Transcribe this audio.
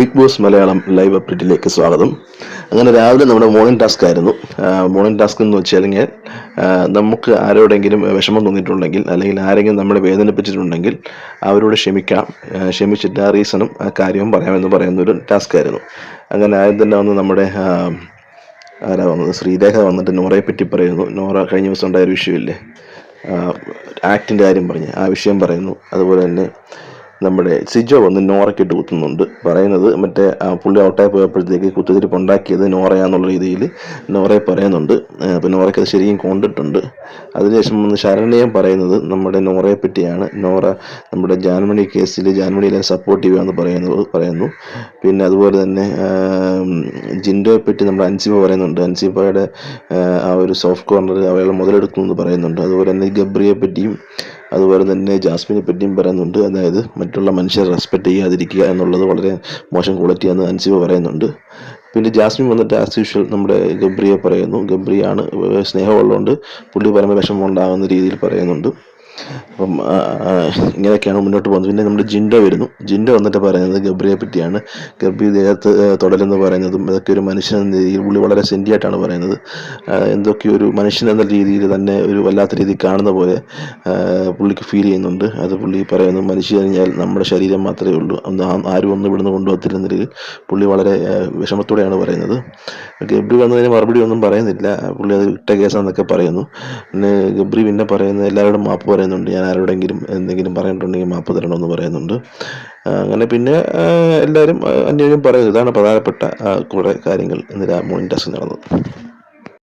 Big Boss Malayalam live അപ്ഡേറ്റിലേക്ക് സ്വാഗതം. അങ്ങനെ രാവിലെ നമ്മുടെ മോർണിംഗ് ടാസ്ക് ആയിരുന്നു. മോർണിംഗ് ടാസ്ക് എന്ന് വെച്ചാൽ നമുക്ക് ആരോടെങ്കിലും വിഷമം തോന്നിയിട്ടുണ്ടെങ്കിൽ അല്ലെങ്കിൽ ആരെങ്കിലും നമ്മളെ വേദനിപ്പിച്ചിട്ടുണ്ടെങ്കിൽ അവരോട് ക്ഷമിക്കാം. ക്ഷമിച്ചിട്ട് ആ റീസണും ആ കാര്യവും പറയാമെന്ന് പറയുന്ന ഒരു ടാസ്ക് ആയിരുന്നു. അങ്ങനെ ആദ്യം തന്നെ വന്ന് നമ്മുടെ ആരാ വന്നത്? ശ്രീരേഖ വന്നിട്ട് നോറയെ പറ്റി പറയുന്നു. നോറ കഴിഞ്ഞ ദിവസം ഉണ്ടായ ഒരു വിഷയമില്ലേ ആക്ടിന്റെ കാര്യം പറഞ്ഞ് ആ വിഷയം പറയുന്നു. അതുപോലെ തന്നെ നമ്മുടെ സിജോ വന്ന് നോറയ്ക്കിട്ട് കുത്തുന്നുണ്ട്. പറയുന്നത് മറ്റേ പുള്ളി ഔട്ടായി പോയപ്പോഴത്തേക്ക് കുത്തിരിപ്പ് ഉണ്ടാക്കിയത് നോറയാന്നുള്ള രീതിയിൽ നോറയെ പറയുന്നുണ്ട്. അപ്പോൾ നോറയ്ക്ക് അത് ശരിക്കും കൊണ്ടിട്ടുണ്ട്. അതിനുശേഷം വന്ന് ശരണ്യം പറയുന്നത് നമ്മുടെ നോറയെ പറ്റിയാണ്. നോറ നമ്മുടെ ജാൻമണി കേസിൽ ജാൻമണിയിലെ സപ്പോർട്ടീവ് ആണെന്ന് പറയുന്നത് പറയുന്നു. പിന്നെ അതുപോലെ തന്നെ ജിൻഡോയെ പറ്റി നമ്മുടെ അൻസിബ പറയുന്നുണ്ട്. അൻസിബയുടെ ആ ഒരു സോഫ്റ്റ് കോർണർ അവയാൾ മുതലെടുക്കുന്നു എന്ന് പറയുന്നുണ്ട്. അതുപോലെ തന്നെ ഗബ്രിയെ പറ്റിയും അതുപോലെ തന്നെ ജാസ്മിനെ പറ്റിയും പറയുന്നുണ്ട്. അതായത് മറ്റുള്ള മനുഷ്യരെ റെസ്പെക്ട് ചെയ്യാതിരിക്കുക എന്നുള്ളത് വളരെ മോശം ക്വാളിറ്റിയാണെന്ന് അൻസിബ പറയുന്നുണ്ട്. പിന്നെ ജാസ്മിൻ വന്നിട്ട് ആസ് യൂഷ്വൽ നമ്മുടെ ഗബ്രിയെ പറയുന്നു. ഗബ്രിയാണ് സ്നേഹമുള്ളതുകൊണ്ട് പുള്ളി പരമ വിഷമം ഉണ്ടാകുന്ന രീതിയിൽ പറയുന്നുണ്ട്. അപ്പം ഇങ്ങനെയൊക്കെയാണ് മുന്നോട്ട് പോകുന്നത്. പിന്നെ നമ്മുടെ ജിൻഡോ വരുന്നു. ജിൻഡോ വന്നിട്ട് പറയുന്നത് ഗബ്രിയെ പറ്റിയാണ്. ഗബ്രി ദേഹത്ത് തുടലെന്ന് പറയുന്നതും ഇതൊക്കെ ഒരു മനുഷ്യൻ എന്ന രീതിയിൽ പുള്ളി വളരെ സെന്റിയായിട്ടാണ് പറയുന്നത്. എന്തൊക്കെ ഒരു മനുഷ്യൻ എന്ന രീതിയിൽ തന്നെ ഒരു വല്ലാത്ത രീതിയിൽ കാണുന്ന പോലെ പുള്ളിക്ക് ഫീൽ ചെയ്യുന്നുണ്ട്. അത് പുള്ളി പറയുന്നു മനുഷ്യ കഴിഞ്ഞാൽ നമ്മുടെ ശരീരം മാത്രമേ ഉള്ളൂ. ആരും ഒന്നും ഇവിടുന്ന് കൊണ്ടുപോകത്തില്ലെന്ന രീതിയിൽ പുള്ളി വളരെ വിഷമത്തോടെയാണ് പറയുന്നത്. ഗബ്രി വന്നതിന് മറുപടി ഒന്നും പറയുന്നില്ല. പുള്ളി അത് ഇട്ട കേസാന്നൊക്കെ പറയുന്നു. പിന്നെ ഗബ്രി പിന്നെ പറയുന്നത് എല്ലാവരോടും മാപ്പ് പറയുന്നുണ്ട്. ഞാൻ ആരോടെങ്കിലും എന്തെങ്കിലും പറഞ്ഞിട്ടുണ്ടെങ്കിൽ മാപ്പ് തരണമെന്ന് പറയുന്നുണ്ട്. അങ്ങനെ പിന്നെ എല്ലാവരും അന്യോന്യം പറയുന്നു. ഇതാണ് പ്രധാനപ്പെട്ട കുറേ കാര്യങ്ങൾ ഇന്ന് മോർണിംഗ് ടാസ്ക് നടന്നത്.